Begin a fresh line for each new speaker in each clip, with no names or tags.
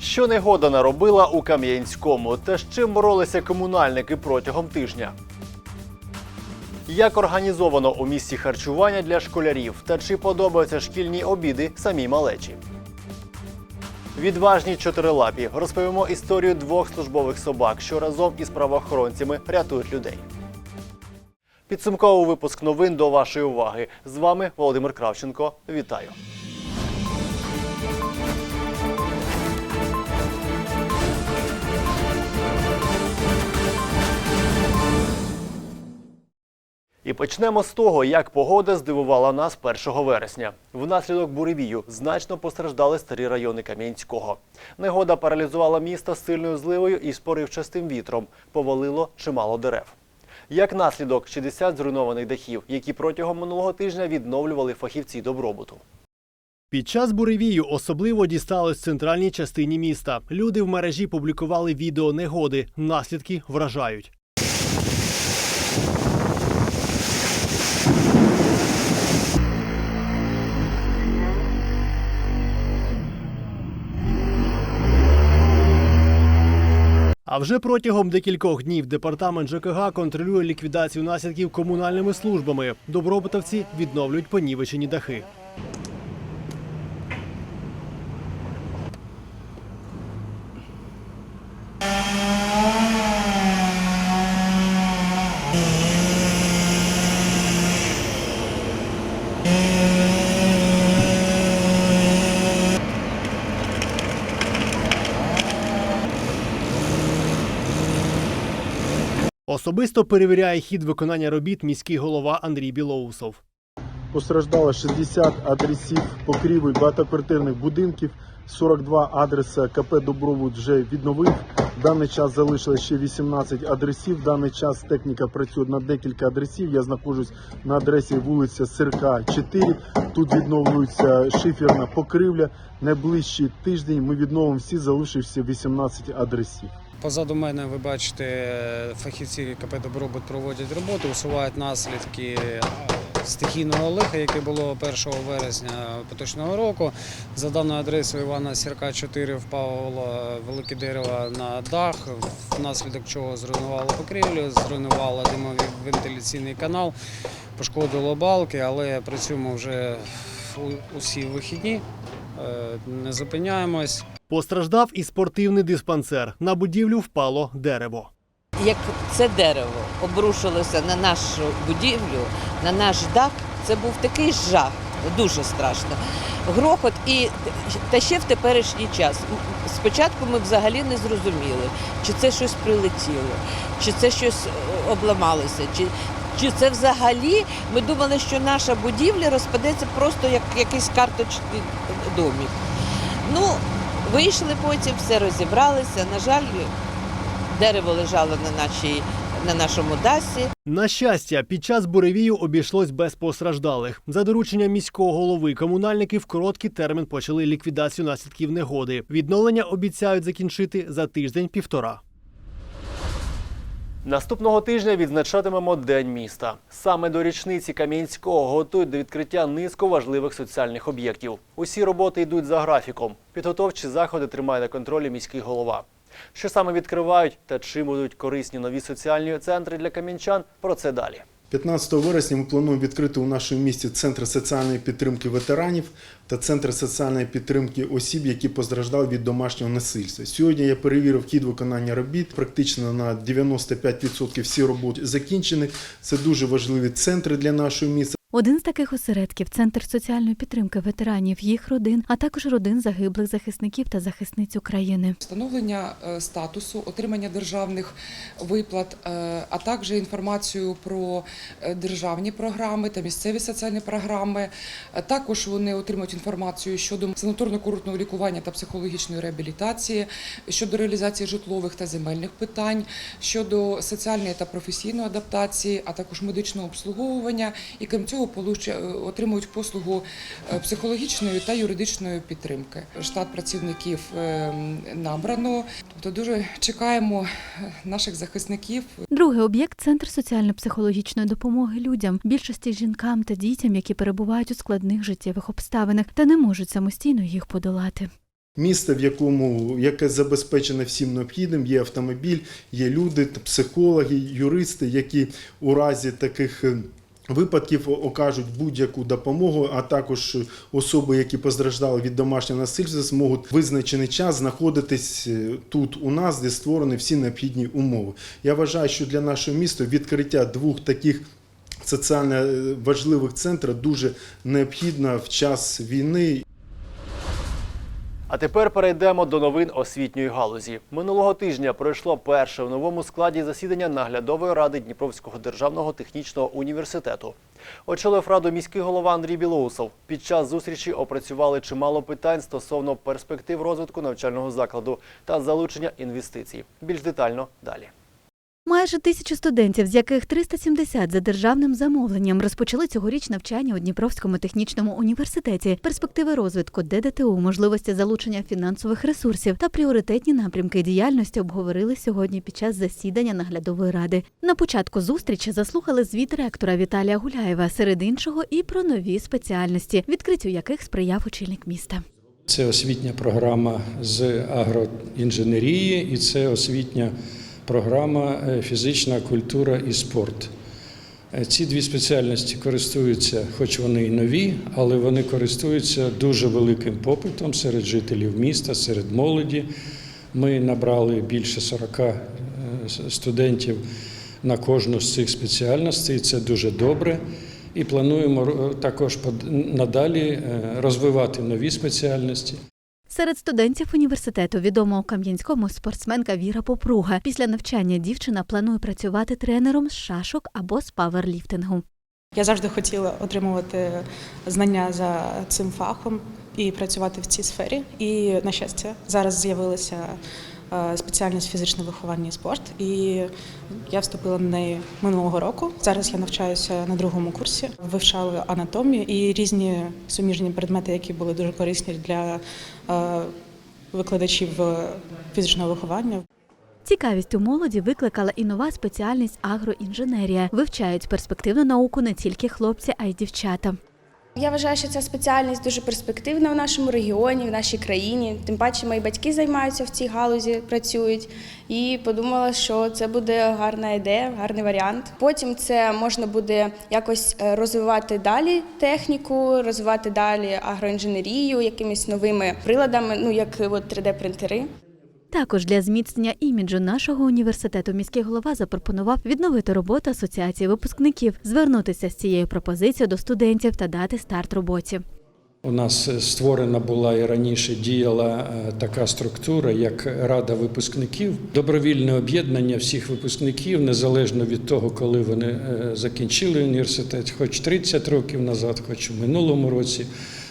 Що негода наробила у Кам'янському та з чим боролися комунальники протягом тижня? Як організовано у місті харчування для школярів та чи подобаються шкільні обіди самій малечі? Відважні чотирилапі розповімо історію двох службових собак, що разом із правоохоронцями рятують людей. Підсумковий випуск новин до вашої уваги. З вами Володимир Кравченко. Вітаю. І почнемо з того, як погода здивувала нас 1 вересня. Внаслідок буревію значно постраждали старі райони Кам'янського. Негода паралізувала місто сильною зливою і з поривчастим вітром. Повалило чимало дерев. Як наслідок 60 зруйнованих дахів, які протягом минулого тижня відновлювали фахівці добробуту. Під час буревію особливо дісталось в центральній частині міста. Люди в мережі публікували відео негоди. Наслідки вражають. А вже протягом декількох днів департамент ЖКГ контролює ліквідацію наслідків комунальними службами. Добробутовці відновлюють понівечені дахи. Особисто перевіряє хід виконання робіт міський голова Андрій Білоусов.
Постраждало 60 адресів покрівель багатоквартирних будинків, 42 адреса КП Добробут вже відновив. В даний час залишилось ще 18 адресів. В даний час техніка працює на декілька адресів. Я знаходжусь на адресі вулиця Сирка 4. Тут відновлюється шиферна покривля. Найближчий тиждень ми відновимо всі залишився 18 адресів.
Позаду мене ви бачите, фахівці КП Добробут проводять роботу, усувають наслідки стихійного лиха, яке було 1 вересня поточного року. За даною адресою Івана Сірка 4 впало велике дерево на дах, внаслідок чого зруйнувало покрівлю, зруйнувало димовий вентиляційний канал, пошкодило балки, але працюємо вже усі вихідні, не зупиняємось.
Постраждав і спортивний диспансер. На будівлю впало дерево.
Як це дерево обрушилося на нашу будівлю, на наш дах, це був такий жах, дуже страшно. Грохот і та ще в теперішній час. Спочатку ми взагалі не зрозуміли, чи це щось прилетіло, чи це щось е, обламалося, чи, чи це взагалі ми думали, що наша будівля розпадеться просто як якийсь карточний домик. Ну, вийшли потім, все розібралися. На жаль, дерево лежало на, нашій, на нашому дасі.
На щастя, під час буревію обійшлось без постраждалих. За дорученням міського голови комунальники в короткий термін почали ліквідацію наслідків негоди. Відновлення обіцяють закінчити за тиждень-півтора. Наступного тижня відзначатимемо День міста. Саме до річниці Кам'янського готують до відкриття низку важливих соціальних об'єктів. Усі роботи йдуть за графіком. Підготовчі заходи тримає на контролі міський голова. Що саме відкривають та чим будуть корисні нові соціальні центри для кам'янчан? Про це далі.
15 вересня ми плануємо відкрити у нашому місті центр соціальної підтримки ветеранів та центр соціальної підтримки осіб, які постраждали від домашнього насильства. Сьогодні я перевірив хід виконання робіт. Практично на 95% всі роботи закінчені. Це дуже важливі центри для нашого міста.
Один з таких осередків центр соціальної підтримки ветеранів, їх родин, а також родин загиблих захисників та захисниць України.
Встановлення е, статусу, отримання державних виплат, е, а також інформацію про е, державні програми та місцеві соціальні програми. Також вони отримують інформацію щодо санаторно-курортного лікування та психологічної реабілітації, щодо реалізації житлових та земельних питань, щодо соціальної та професійної адаптації, а також медичного обслуговування. І крім цього, получ- отримують послугу е, психологічної та юридичної підтримки. Штат працівників е, набрано. Тобто дуже чекаємо е, наших захисників.
Другий об'єкт центр соціально-психологічної допомоги людям, більшості жінкам та дітям, які перебувають у складних життєвих обставинах та не можуть самостійно їх подолати.
Місто, в якому яке забезпечене всім необхідним, є автомобіль, є люди, психологи, юристи, які у разі таких е, випадків окажуть будь-яку допомогу, а також особи, які постраждали від домашнього насильства, зможуть визначений час знаходитись е, тут у нас, де створені всі необхідні умови. Я вважаю, що для нашого міста відкриття двох таких соціально е, важливих центрів дуже необхідно в час війни.
А тепер перейдемо до новин освітньої галузі. Минулого тижня пройшло перше в новому складі засідання наглядової ради Дніпровського державного технічного університету. Очолив раду міський голова Андрій Білоусов. Під час зустрічі опрацювали чимало питань стосовно перспектив розвитку навчального закладу та залучення інвестицій. Більш детально далі.
Майже тисячу студентів, з яких 370 за державним замовленням, розпочали цьогоріч навчання у Дніпровському технічному університеті, перспективи розвитку ДДТУ, можливості залучення фінансових ресурсів та пріоритетні напрямки діяльності обговорили сьогодні під час засідання наглядової ради. На початку зустрічі заслухали звіт ректора Віталія Гуляєва, серед іншого і про нові спеціальності, відкриттю яких сприяв очільник міста.
Це освітня програма з агроінженерії і це освітня програма е, фізична культура і спорт. Е, Ці дві спеціальності користуються, хоч вони і нові, але вони користуються дуже великим попитом серед жителів міста, серед молоді. Ми набрали більше 40 е, студентів на кожну з цих спеціальностей. Це дуже добре. І плануємо також надалі розвивати нові спеціальності.
Серед студентів університету відома у Кам'янському спортсменка Віра Попруга. Після навчання дівчина планує працювати тренером з шашок або з паверліфтингу.
Я завжди хотіла отримувати знання за цим фахом і працювати в цій сфері. І на щастя, зараз з'явилася спеціальність фізичне виховання і спорт, і я вступила на неї минулого року. Зараз я навчаюся на другому курсі, вивчала анатомію і різні суміжні предмети, які були дуже корисні для е, викладачів е, фізичного виховання.
Цікавість у молоді викликала і нова спеціальність агроінженерія. Вивчають перспективну науку не тільки хлопці, а й дівчата.
Я вважаю, що ця спеціальність дуже перспективна в нашому регіоні, в нашій країні. Тим паче мої батьки займаються в цій галузі, працюють. І подумала, що це буде гарна ідея, гарний варіант. Потім це можна буде якось е, розвивати далі техніку, розвивати далі агроінженерію, якимись новими приладами, ну як от 3D-принтери.
Також для зміцнення іміджу нашого університету міський голова запропонував відновити роботу асоціації випускників, звернутися з цією пропозицією до студентів та дати старт роботі.
У нас е, створена була і раніше діяла е, така структура, як Рада випускників, добровільне об'єднання всіх випускників, незалежно від того, коли вони е, закінчили університет, хоч 30 років назад, хоч у минулому році.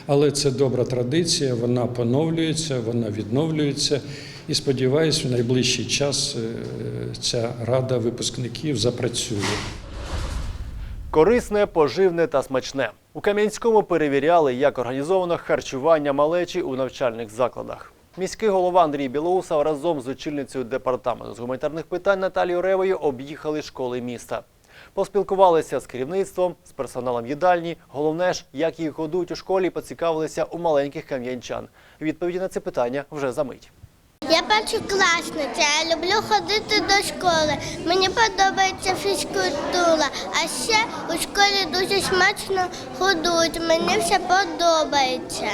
Але це добра традиція, вона поновлюється, вона відновлюється. І сподіваюся, в найближчий час е, ця рада випускників запрацює.
Корисне, поживне та смачне. У Кам'янському перевіряли, як організовано харчування малечі у навчальних закладах. Міський голова Андрій Білоусов разом з очільницею департаменту з гуманітарних питань Наталією Ревою об'їхали школи міста. Поспілкувалися з керівництвом, з персоналом їдальні. Головне ж, як їх годують у школі, поцікавилися у маленьких кам'янчан. Відповіді на це питання вже за мить.
Я першокласниця, я люблю ходити до школи. Мені подобається фізкультура, а ще у школі дуже смачно годують. Мені все подобається.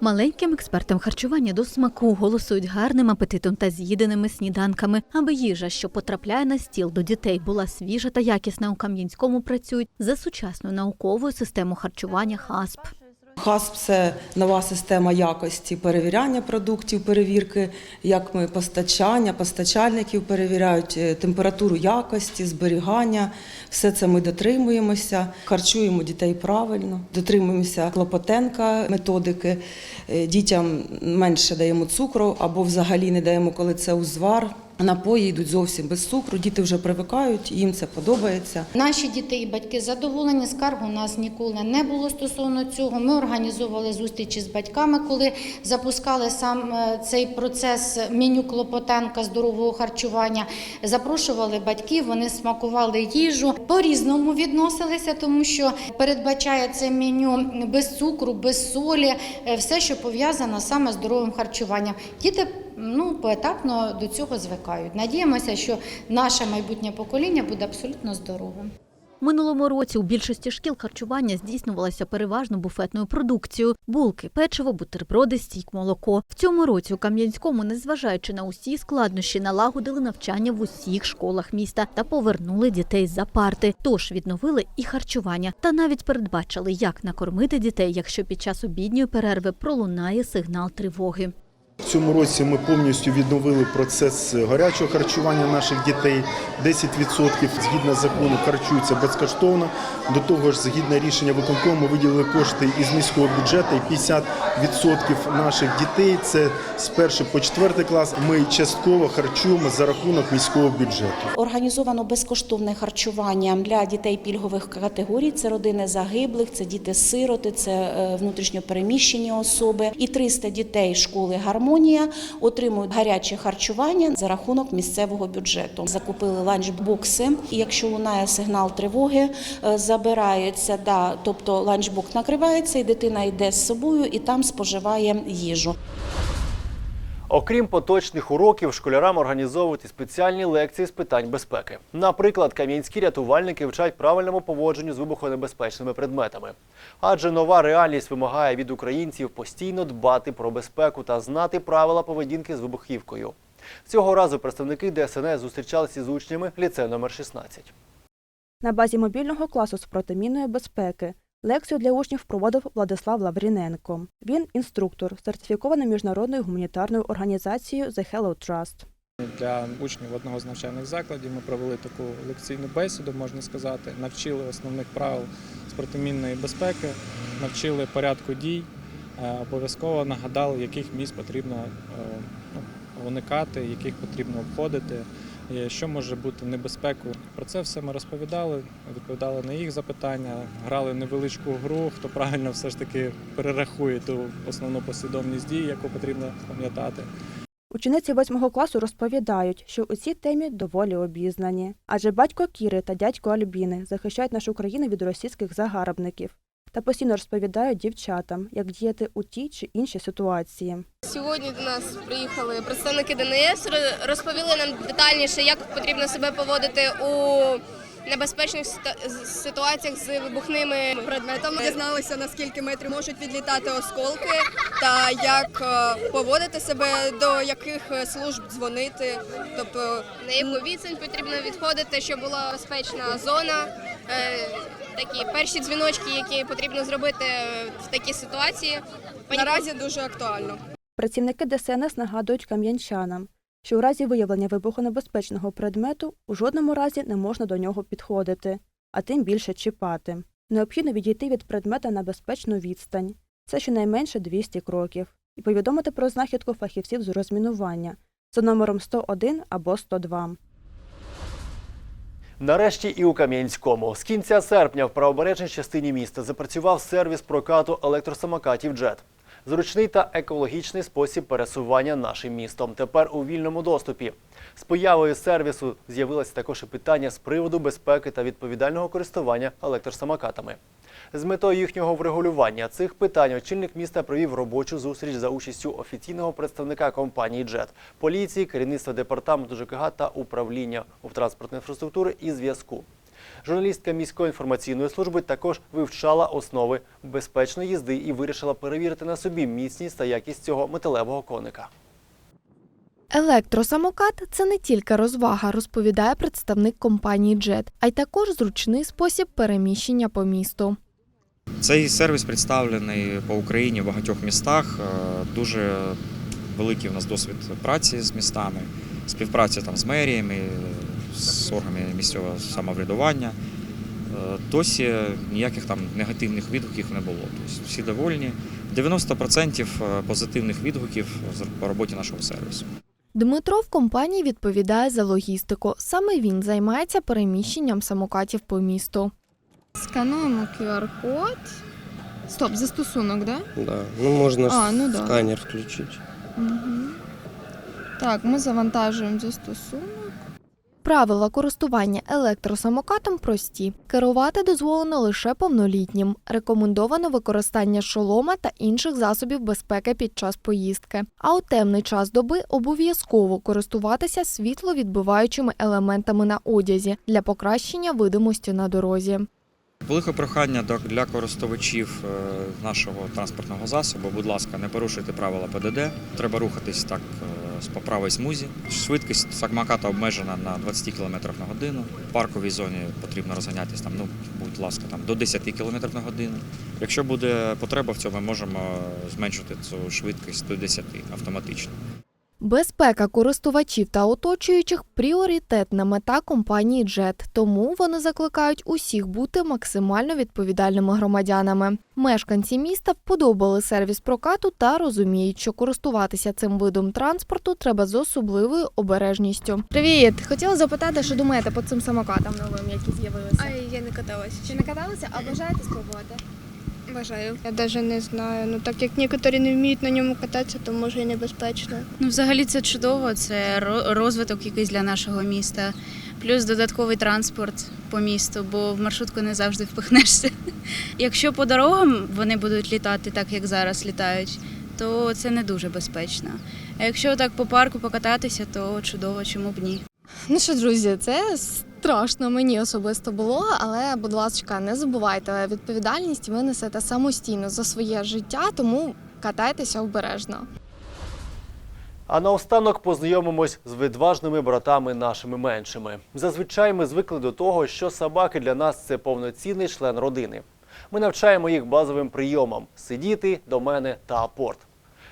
Маленьким експертам харчування до смаку голосують гарним апетитом та з'їденими сніданками, аби їжа, що потрапляє на стіл до дітей, була свіжа та якісна. У Кам'янському працюють за сучасною науковою системою харчування ХАСП.
ХАСП це нова система якості перевіряння продуктів, перевірки, як ми постачання, постачальників перевіряють е, температуру якості, зберігання. Все це ми дотримуємося, харчуємо дітей правильно, дотримуємося клопотенка, методики. Е, Дітям менше даємо цукру або взагалі не даємо, коли це узвар. Напої йдуть зовсім без цукру, діти вже привикають, їм це подобається.
Наші діти і батьки задоволені, скарг у нас ніколи не було стосовно цього. Ми організовували зустрічі з батьками, коли запускали сам е, цей процес меню Клопотенка здорового харчування. Запрошували батьків, вони смакували їжу. По-різному відносилися, тому що передбачає це меню без цукру, без солі, е, все, що пов'язано саме з здоровим харчуванням. Діти ну, поетапно до цього звикають. Надіємося, що наше майбутнє покоління буде абсолютно здоровим.
Минулому році у більшості шкіл харчування здійснювалося переважно буфетною продукцією: булки, печиво, бутерброди, стік, молоко. В цьому році у Кам'янському, незважаючи на усі складнощі, налагодили навчання в усіх школах міста та повернули дітей за парти. Тож відновили і харчування, та навіть передбачили, як накормити дітей, якщо під час обідньої перерви пролунає сигнал тривоги.
В цьому році ми повністю відновили процес гарячого харчування наших дітей. 10% згідно закону харчуються безкоштовно. До того ж, згідно рішення виконкому, виділили кошти із міського бюджету. І 50% наших дітей це з 1 по 4 клас. Ми частково харчуємо за рахунок міського бюджету.
Організовано безкоштовне харчування для дітей пільгових категорій. Це родини загиблих, це діти-сироти, це е, внутрішньопереміщені особи. І 300 дітей школи Гармонія отримують гаряче харчування за рахунок місцевого бюджету. Закупили ланчбокси. І якщо лунає сигнал тривоги, е, забирається, да, тобто ланчбок накривається, і дитина йде з собою і там споживає їжу.
Окрім поточних уроків, школярам організовують і спеціальні лекції з питань безпеки. Наприклад, кам'янські рятувальники вчать правильному поводженню з вибухонебезпечними предметами. Адже нова реальність вимагає від українців постійно дбати про безпеку та знати правила поведінки з вибухівкою. Цього разу представники ДСНС зустрічалися з учнями ліцею номер 16.
На базі мобільного класу з протимінної безпеки лекцію для учнів проводив Владислав Лавріненко. Він інструктор, сертифікований міжнародною гуманітарною організацією The Hello Trust.
Для учнів одного з навчальних закладів ми провели таку лекційну бесіду, можна сказати, навчили основних правил протимінної безпеки, навчили порядку дій, е, обов'язково нагадали, яких місць потрібно е, ну, уникати, яких потрібно обходити, що може бути небезпекою. Про це все ми розповідали, відповідали на їх запитання, грали невеличку гру, хто правильно все ж таки перерахує ту основну послідовність дій, яку потрібно пам'ятати.
Учениці восьмого класу розповідають, що у цій темі доволі обізнані. Адже батько Кіри та дядько Альбіни захищають нашу країну від російських загарбників та постійно розповідають дівчатам, як діяти у тій чи іншій ситуації.
Сьогодні до нас приїхали представники ДНС, розповіли нам детальніше, як потрібно себе поводити у небезпечних ситуаціях з вибухними предметами. Дізналися, на скільки метрів можуть відлітати осколки та як е, поводити себе, до яких е, служб дзвонити. Тобто на яку відстань потрібно відходити, щоб була безпечна зона. Такі перші дзвіночки, які потрібно зробити е, в такій ситуації. Наразі дуже актуально.
Працівники ДСНС нагадують кам'янчанам, що у разі виявлення вибухонебезпечного предмету у жодному разі не можна до нього підходити, а тим більше чіпати. Необхідно відійти від предмета на безпечну відстань. Це щонайменше 200 кроків, і повідомити про знахідку фахівців з розмінування за номером 101 або 102.
Нарешті і у Кам'янському. З кінця серпня в правобережній частині міста запрацював сервіс прокату електросамокатів «Джет». Зручний та екологічний спосіб пересування нашим містом. Тепер у вільному доступі. З появою сервісу з'явилось також і питання з приводу безпеки та відповідального користування електросамокатами. З метою їхнього врегулювання цих питань очільник міста провів робочу зустріч за участю офіційного представника компанії «Джет», поліції, керівництва департаменту ЖКГ та управління у транспортної інфраструктури і зв'язку. Журналістка міської інформаційної служби також вивчала основи безпечної їзди і вирішила перевірити на собі міцність та якість цього металевого коника.
Електросамокат це не тільки розвага, розповідає представник компанії Jet, а й також зручний спосіб переміщення по місту.
Цей сервіс представлений по Україні в багатьох містах. Е, Дуже великий у нас досвід праці з містами, співпраця там з меріями, з органами місцевого самоврядування. Е, Досі ніяких там негативних відгуків не було. Тобто всі довольні. 90% позитивних відгуків по роботі нашого сервісу.
Дмитро в компанії відповідає за логістику. Саме він займається переміщенням самокатів по місту.
Скануємо QR-код. Стоп, застосунок, да?
Да. Ну, можно
А, ну да.
сканер включить.
Угу. Так, ми завантажуємо застосунок.
Правила користування електросамокатом прості. Керувати дозволено лише повнолітнім. Рекомендовано використання шолома та інших засобів безпеки під час поїздки. А у темний час доби обов'язково користуватися світловідбиваючими елементами на одязі для покращення видимості на дорозі.
Велике прохання для користувачів е, нашого транспортного засобу. Будь ласка, не порушуйте правила ПДД. Треба рухатись так е, по правій смузі. Швидкість самоката обмежена на 20 км на годину. В парковій зоні потрібно розганятись там, ну, будь ласка, там до 10 км на годину. Якщо буде потреба в цьому, ми можемо зменшити цю швидкість до 10 автоматично.
Безпека користувачів та оточуючих пріоритетна мета компанії JET, тому вони закликають усіх бути максимально відповідальними громадянами. Мешканці міста вподобали сервіс прокату та розуміють, що користуватися цим видом транспорту треба з особливою обережністю.
Привіт! Хотіла запитати, що думаєте по цим самокатам новим, які з'явилися?
А я не каталася.
Чи не каталися, а бажаєте спробувати?
Бажаю. Я навіть не знаю. Ну так як некоторі не вміють на ньому кататися, то може і небезпечно.
Ну, взагалі це чудово, це розвиток якийсь для нашого міста. Плюс додатковий транспорт по місту, бо в маршрутку не завжди впихнешся. Якщо по дорогам вони будуть літати так, як зараз літають, то це не дуже безпечно. А якщо так по парку покататися, то чудово, чому б ні.
Ну що, друзі, це страшно мені особисто було, але, будь ласка, не забувайте, відповідальність ви несете самостійно за своє життя, тому катайтеся обережно.
А наостанок познайомимось з відважними братами нашими меншими. Зазвичай ми звикли до того, що собаки для нас це повноцінний член родини. Ми навчаємо їх базовим прийомам сидіти до мене та апорт.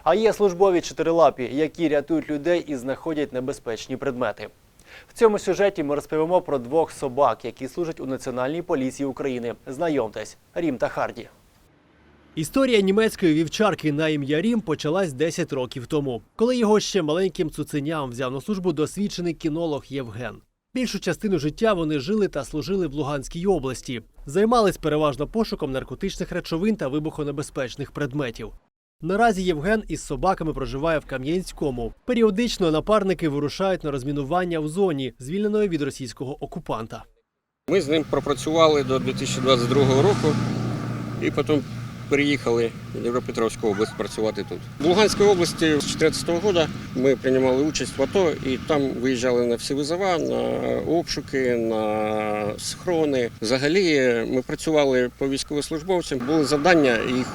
А є службові чотирилапі, які рятують людей і знаходять небезпечні предмети. Цьому сюжеті ми розповімо про двох собак, які служать у Національній поліції України. Знайомтесь, Рім та Харді. Історія німецької вівчарки на ім'я Рім почалась 10 років тому, коли його ще маленьким цуценям взяв на службу досвідчений кінолог Євген. Більшу частину життя вони жили та служили в Луганській області, займались переважно пошуком наркотичних речовин та вибухонебезпечних предметів. Наразі Євген із собаками проживає в Кам'янському. Періодично напарники вирушають на розмінування в зоні, звільненої від російського окупанта.
Ми з ним пропрацювали до 2022 року і потім переїхали в Дніпропетровську область працювати тут. В Луганській області з 2014 року ми приймали участь в АТО і там виїжджали на всі визова, на обшуки, на схорони. Взагалі ми працювали по військовослужбовцям. Були завдання їх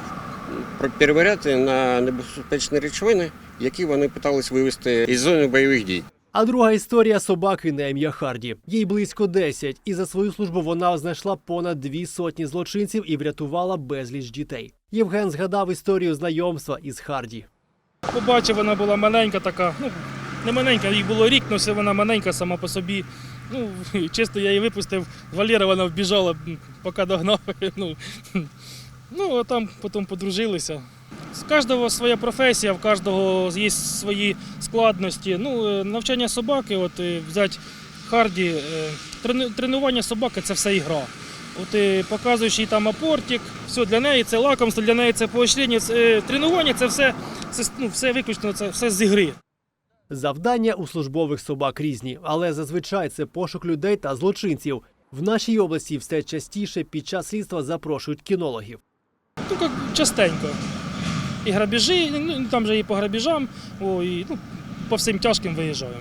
перевіряти на небезпечні речовини, які вони питались вивезти із зони бойових дій.
А друга історія собаки на ім'я Харді. Їй близько 10, і за свою службу вона знайшла понад дві сотні злочинців і врятувала безліч дітей. Євген згадав історію знайомства із Харді.
Побачив, вона була маленька така, ну не маленька, їй було рік, але все вона маленька сама по собі. Ну, чисто я її випустив, Валера вона вбіжала, поки догнав. Ну, ну а там потім подружилися. З кожного своя професія, в кожного є свої складності. Ну, е, навчання собаки, от е, взяти Харді, е, тренування собаки це все ігра. От показуєш їй там апортик, все для неї це лакомство, для неї це поощрення. Тренування це все, це ну, все виключно, це все з ігри.
Завдання у службових собак різні, але зазвичай це пошук людей та злочинців. В нашій області все частіше під час слідства запрошують кінологів.
Ну, як частенько. І грабіжі, ну там же і по грабіжам, о, і, ну, по всім тяжким виїжджаємо.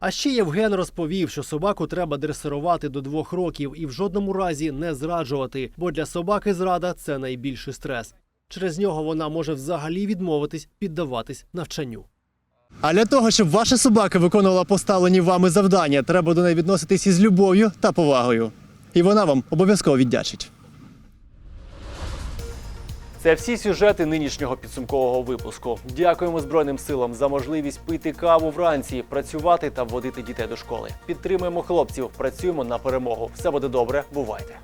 А ще Євген розповів, що собаку треба дресирувати до двох років і в жодному разі не зраджувати, бо для собаки зрада це найбільший стрес. Через нього вона може взагалі відмовитись піддаватись навчанню. А для того, щоб ваша собака виконувала поставлені вами завдання, треба до неї відноситись із любов'ю та повагою. І вона вам обов'язково віддячить. Це всі сюжети нинішнього підсумкового випуску. Дякуємо Збройним силам за можливість пити каву вранці, працювати та водити дітей до школи. Підтримуємо хлопців, працюємо на перемогу. Все буде добре. Бувайте!